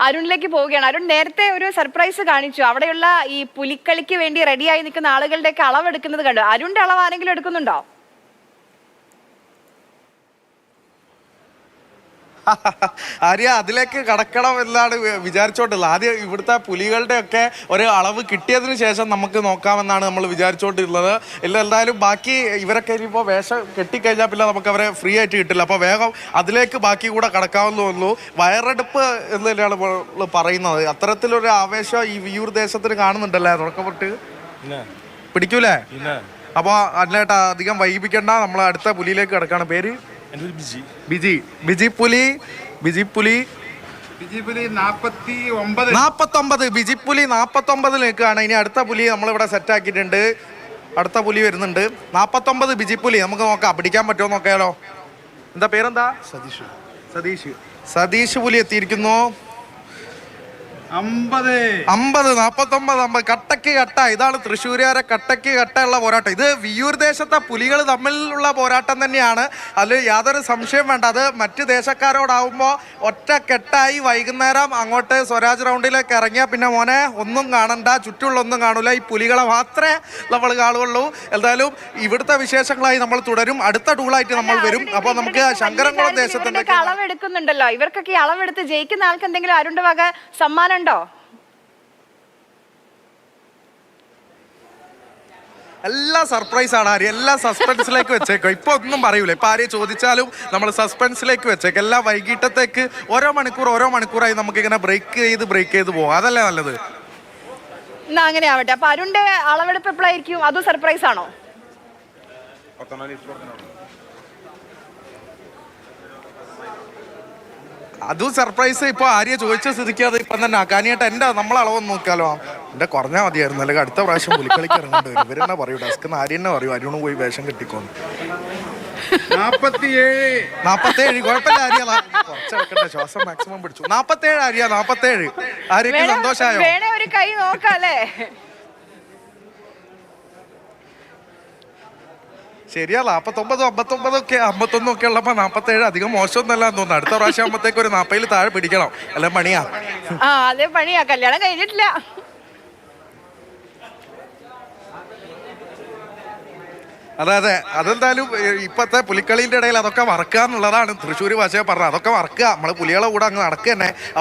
അരുണിലേക്ക് പോവുകയാണ്. അരുൺ നേരത്തെ ഒരു സർപ്രൈസ് കാണിച്ചു. അവിടെയുള്ള ഈ പുലിക്കളിക്ക് വേണ്ടി റെഡിയായി നിൽക്കുന്ന ആളുകളുടെയൊക്കെ അളവെടുക്കുന്നത് കണ്ടു. അരുണിന്റെ അളവ് ആരെങ്കിലും എടുക്കുന്നുണ്ടോ? ആര്യ അതിലേക്ക് കടക്കണം എന്നാണ് വിചാരിച്ചോണ്ടുള്ളത് ആദ്യം ഇവിടുത്തെ പുലികളുടെ ഒക്കെ ഒരു അളവ് കിട്ടിയതിന് ശേഷം നമുക്ക് നോക്കാമെന്നാണ് നമ്മൾ വിചാരിച്ചോണ്ടിരുന്നത്. ഇല്ല എന്തായാലും ബാക്കി ഇവരൊക്കെ ഇനിയിപ്പോൾ വേഷം കെട്ടിക്കഴിഞ്ഞാൽ പിന്നെ നമുക്ക് അവരെ ഫ്രീ ആയിട്ട് കിട്ടില്ല. അപ്പോൾ വേഗം അതിലേക്ക് ബാക്കി കൂടെ കടക്കാമെന്ന് തോന്നുന്നു. വയറെടുപ്പ് എന്ന് തന്നെയാണ് പറയുന്നത്. അത്തരത്തിലൊരു ആവേശം ഈ വിയൂർ ദേശത്തിന് കാണുന്നുണ്ടല്ലേ? തുടക്കപ്പെട്ട്? പിടിക്കൂലേ? അപ്പൊ അപ്പോൾ അല്ലേട്ടാ അധികം വൈകിപ്പിക്കണ്ട. നമ്മൾ അടുത്ത പുലിയിലേക്ക് കിടക്കാണ്. പേര്? ബിജി. ബിജി. ബിജി പുലി ബിജി പുലി. ബിജെപിയിൽ നാപ്പത്തി ഒമ്പത് നാപ്പത്തൊമ്പത്. ബിജിപ്പുലി നാപ്പത്തൊമ്പതിൽ നിൽക്കുകയാണ്. ഇനി അടുത്ത പുലി നമ്മളിവിടെ സെറ്റ് ആക്കിയിട്ടുണ്ട്. അടുത്ത പുലി വരുന്നുണ്ട്. നാപ്പത്തൊമ്പത് ബിജിപ്പുലി നമുക്ക് നോക്കാം. പിടിക്കാൻ പറ്റുമോ നോക്കാലോ എന്താ പേരെന്താ? സതീഷ്. സതീഷ്. സതീഷ് പുലി എത്തിയിരിക്കുന്നു. അമ്പത്. അമ്പത് നാപ്പത്തൊമ്പത് അമ്പത്. കട്ടക്ക് കട്ട. ഇതാണ് തൃശ്ശൂരുകാരെ കട്ടക്ക് കട്ടയുള്ള പോരാട്ടം. ഇത് വിയൂർ ദേശത്തെ പുലികൾ തമ്മിലുള്ള പോരാട്ടം തന്നെയാണ്. അതിൽ യാതൊരു സംശയം വേണ്ട. അത് മറ്റു ദേശക്കാരോടാവുമ്പോൾ ഒറ്റ കെട്ടായി വൈകുന്നേരം അങ്ങോട്ട് സ്വരാജ് റൗണ്ടിലേക്ക് ഇറങ്ങിയാൽ പിന്നെ മോനെ ഒന്നും കാണണ്ട. ചുറ്റുള്ള ഒന്നും കാണൂല. ഈ പുലികളെ മാത്രമേ നമ്മൾ കാണുകയുള്ളൂ. എന്തായാലും ഇവിടുത്തെ വിശേഷങ്ങളായി നമ്മൾ തുടരും. അടുത്ത ടൂളായിട്ട് നമ്മൾ വരും. അപ്പോൾ നമുക്ക് ശങ്കരംകുളം ദേശത്തിന്റെ അളവെടുക്കുന്നുണ്ടല്ലോ. ഇവർക്കൊക്കെ അളവെടുത്ത് ജയിക്കുന്ന ആൾക്ക് എന്തെങ്കിലും അരുണ്ടവക വക സമ്മാനം ഉണ്ടോ? എല്ലാം സർപ്രൈസ് ആണ് ആര്യ. എല്ലാം സസ്പെൻസിലേക്ക് വെച്ചേക്കോ. ഇപ്പൊ ഒന്നും പറയൂല. ഇപ്പൊ ആര്യ ചോദിച്ചാലും നമ്മൾ സസ്പെൻസിലേക്ക് വെച്ചേക്കും. എല്ലാ വൈകിട്ടത്തേക്ക് ഓരോ മണിക്കൂർ ഓരോ മണിക്കൂറായി നമുക്ക് ഇങ്ങനെ ബ്രേക്ക് ചെയ്ത് ബ്രേക്ക് ചെയ്ത് പോകാം അതല്ലേ നല്ലത്? എന്നാ അങ്ങനെ ആവട്ടെ. അപ്പൊ അരുണിന്റെ അളവെടുപ്പ് എപ്പോഴായിരിക്കും അതും സർപ്രൈസ് ആണോ? അതും സർപ്രൈസ് ഇപ്പൊ ആര്യ ചോദിച്ച സ്ഥിതിക്ക് അത് ഇപ്പൊ തന്നെ അക്കാനിയായിട്ട് എന്റെ നമ്മളെ അളവൊന്ന് നോക്കാലോ എന്റെ കുറഞ്ഞാൽ മതിയായിരുന്നു. അല്ലെങ്കിൽ അടുത്ത പ്രാവശ്യം പുലിക്കളിക്ക് ഇറങ്ങേണ്ടി വരും. ഇവരെന്നെ പറയൂ? ഡെസ്ക് ആര്യ തന്നെ പറയൂ? അരുണ് പോയി വേഷം കിട്ടിക്കോന്ന്. നാപ്പത്തിയേഴ്. നാപ്പത്തേഴ്. കുഴപ്പമില്ല ആര്യ. കുറച്ചെടുക്കട്ടെ. ശ്വാസം മാക്സിമം പിടിച്ചു. നാപ്പത്തേഴ് ആര്യ. നാപ്പത്തേഴ്. ആര്യക്ക് സന്തോഷമായോ? വേണേ ഒരു കൈ നോക്കാം ശരിയാ നാപ്പത്തൊമ്പതും അമ്പത്തൊമ്പതൊക്കെ ഒക്കെ അമ്പത്തൊന്നും ഒക്കെ ഉള്ളപ്പോ നാപ്പത്തേഴ് അധികം മോശമൊന്നുമല്ല എന്ന് തോന്നുന്നു. അടുത്ത പ്രാവശ്യം ആകുമ്പത്തേക്ക് ഒരു നാപ്പതിൽ താഴെ പിടിക്കണം. അല്ല പണിയാ ആ അതേ പണിയാ. കല്യാണം കഴിഞ്ഞിട്ടില്ല. അതെ അതെ. അതെന്തായാലും ഇപ്പത്തെ പുലിക്കളിന്റെ ഇടയിൽ അതൊക്കെ വറക്കുക എന്നുള്ളതാണ്. തൃശ്ശൂർ ഭാഷയെ പറഞ്ഞത്. അതൊക്കെ വറക്കുക. നമ്മൾ പുലികളെ കൂടെ അങ്ങ് നടക്കുക തന്നെ. അപ്പൊ